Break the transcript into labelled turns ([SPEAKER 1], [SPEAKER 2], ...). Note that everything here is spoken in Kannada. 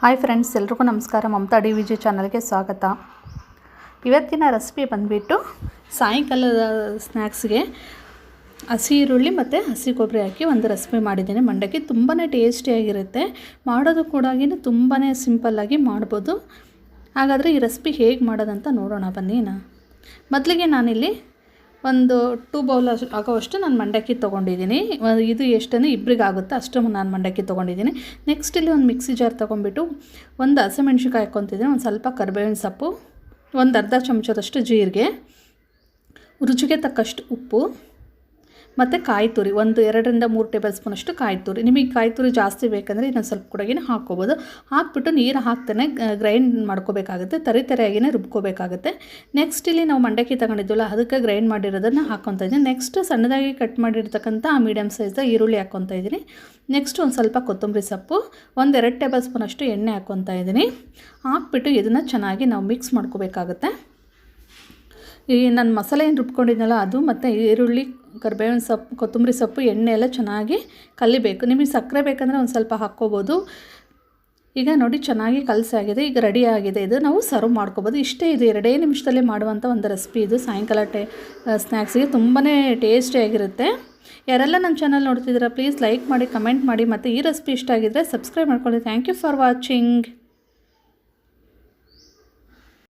[SPEAKER 1] ಹಾಯ್ ಫ್ರೆಂಡ್ಸ್, ಎಲ್ರಿಗೂ ನಮಸ್ಕಾರ. ಮಮತಾ ಡಿ ವಿಜಿ ಚಾನಲ್ಗೆ ಸ್ವಾಗತ. ಇವತ್ತಿನ ರೆಸಿಪಿ ಬಂದುಬಿಟ್ಟು ಸಾಯಂಕಾಲದ ಸ್ನ್ಯಾಕ್ಸ್ಗೆ ಹಸಿ ಈರುಳ್ಳಿ ಮತ್ತು ಹಸಿ ಕೊಬ್ಬರಿ ಹಾಕಿ ಒಂದು ರೆಸಿಪಿ ಮಾಡಿದ್ದೀನಿ. ಮಂಡಕ್ಕಿ ತುಂಬಾ ಟೇಸ್ಟಿಯಾಗಿರುತ್ತೆ ಮಾಡೋದು ಕೂಡ ತುಂಬಾ ಸಿಂಪಲ್ಲಾಗಿ ಮಾಡ್ಬೋದು. ಹಾಗಾದರೆ ಈ ರೆಸಿಪಿ ಹೇಗೆ ಮಾಡೋದಂತ ನೋಡೋಣ. ಬನ್ನಿ ನಾ. ಮೊದಲಿಗೆ ನಾನಿಲ್ಲಿ ಒಂದು ಟೂ ಬೌಲ್ ಆಗೋವಷ್ಟು ನಾನು ಮಂಡಕ್ಕಿ ತೊಗೊಂಡಿದ್ದೀನಿ. ಇದು ಎಷ್ಟನ್ನು ಇಬ್ಬರಿಗೆ ಆಗುತ್ತೆ ಅಷ್ಟು ನಾನು ಮಂಡಕ್ಕಿ ತೊಗೊಂಡಿದ್ದೀನಿ. ನೆಕ್ಸ್ಟ್ ಇಲ್ಲಿ ಒಂದು ಮಿಕ್ಸಿ ಜಾರ್ ತೊಗೊಂಡ್ಬಿಟ್ಟು ಒಂದು ಹಸಿಮೆಣ್ಸಿಕಾಯಿ ಹಾಕ್ಕೊತಿದ್ದೀನಿ. ಒಂದು ಸ್ವಲ್ಪ ಕರಿಬೇವಿನ ಸೊಪ್ಪು, ಒಂದು ಅರ್ಧ ಚಮಚದಷ್ಟು ಜೀರಿಗೆ, ರುಚಿಗೆ ತಕ್ಕಷ್ಟು ಉಪ್ಪು ಮತ್ತು ಕಾಯಿ ತುರಿ, ಒಂದು ಎರಡರಿಂದ ಮೂರು ಟೇಬಲ್ ಸ್ಪೂನಷ್ಟು ಕಾಯಿ ತುರಿ. ನಿಮಗೆ ಕಾಯಿ ತುರಿ ಜಾಸ್ತಿ ಬೇಕಂದರೆ ಇನ್ನೊಂದು ಸ್ವಲ್ಪ ಕೂಡ ಹಾಕ್ಕೋಬೋದು. ಹಾಕ್ಬಿಟ್ಟು ನೀರು ಹಾಕ್ತಾನೆ ಗ್ರೈಂಡ್ ಮಾಡ್ಕೋಬೇಕಾಗುತ್ತೆ, ತರಿ ತರಿಯಾಗಿನೇ ರುಬ್ಕೋಬೇಕಾಗುತ್ತೆ. ನೆಕ್ಸ್ಟ್ ಇಲ್ಲಿ ನಾವು ಮಂಡಕ್ಕಿ ತಗೊಂಡಿದ್ವಲ್ಲ, ಅದಕ್ಕೆ ಗ್ರೈಂಡ್ ಮಾಡಿರೋದನ್ನು ಹಾಕ್ಕೊತಾ ಇದ್ದೀನಿ. ನೆಕ್ಸ್ಟ್ ಸಣ್ಣದಾಗಿ ಕಟ್ ಮಾಡಿರ್ತಕ್ಕಂಥ ಮೀಡಿಯಮ್ ಸೈಜ್ದ ಈರುಳ್ಳಿ ಹಾಕ್ಕೊತಾ ಇದ್ದೀನಿ. ನೆಕ್ಸ್ಟ್ ಒಂದು ಸ್ವಲ್ಪ ಕೊತ್ತಂಬರಿ ಸೊಪ್ಪು, ಒಂದು ಎರಡು ಟೇಬಲ್ ಸ್ಪೂನಷ್ಟು ಎಣ್ಣೆ ಹಾಕ್ಕೊತಾ ಇದ್ದೀನಿ. ಹಾಕ್ಬಿಟ್ಟು ಇದನ್ನು ಚೆನ್ನಾಗಿ ನಾವು ಮಿಕ್ಸ್ ಮಾಡ್ಕೋಬೇಕಾಗುತ್ತೆ. ಈ ನಾನು ಮಸಾಲೆ ಏನು ರುಬ್ಕೊಂಡಿದ್ನಲ್ಲ, ಅದು ಮತ್ತು ಈರುಳ್ಳಿ ಕರಿಬೇವಿನ ಸೊಪ್ಪು ಕೊತ್ತಂಬರಿ ಸೊಪ್ಪು ಎಣ್ಣೆ ಎಲ್ಲ ಚೆನ್ನಾಗಿ ಕಲಿಬೇಕು. ನಿಮಗೆ ಸಕ್ಕರೆ ಬೇಕಂದರೆ ಒಂದು ಸ್ವಲ್ಪ ಹಾಕ್ಕೋಬೋದು. ಈಗ ನೋಡಿ, ಚೆನ್ನಾಗಿ ಕಲಸಾಗಿದೆ ಈಗ ರೆಡಿ ಆಗಿದೆ. ಇದು ನಾವು ಸರ್ವ್ ಮಾಡ್ಕೋಬೋದು. ಇಷ್ಟೇ ಇದು ಎರಡೇ ನಿಮಿಷದಲ್ಲಿ ಮಾಡುವಂಥ ಒಂದು ರೆಸಿಪಿ ಇದು. ಸಾಯಂಕಾಲ ಟೇ ಸ್ನ್ಯಾಕ್ಸಿಗೆ ತುಂಬಾ ಟೇಸ್ಟಿಯಾಗಿರುತ್ತೆ ಯಾರೆಲ್ಲ ನಮ್ಮ ಚಾನಲ್ ನೋಡ್ತಿದ್ದೀರಾ ಪ್ಲೀಸ್ ಲೈಕ್ ಮಾಡಿ ಕಮೆಂಟ್ ಮಾಡಿ. ಮತ್ತು ಈ ರೆಸಿಪಿ ಇಷ್ಟ ಆಗಿದ್ದರೆ ಸಬ್ಸ್ಕ್ರೈಬ್ ಮಾಡ್ಕೊಳ್ಳಿ. Thank you for watching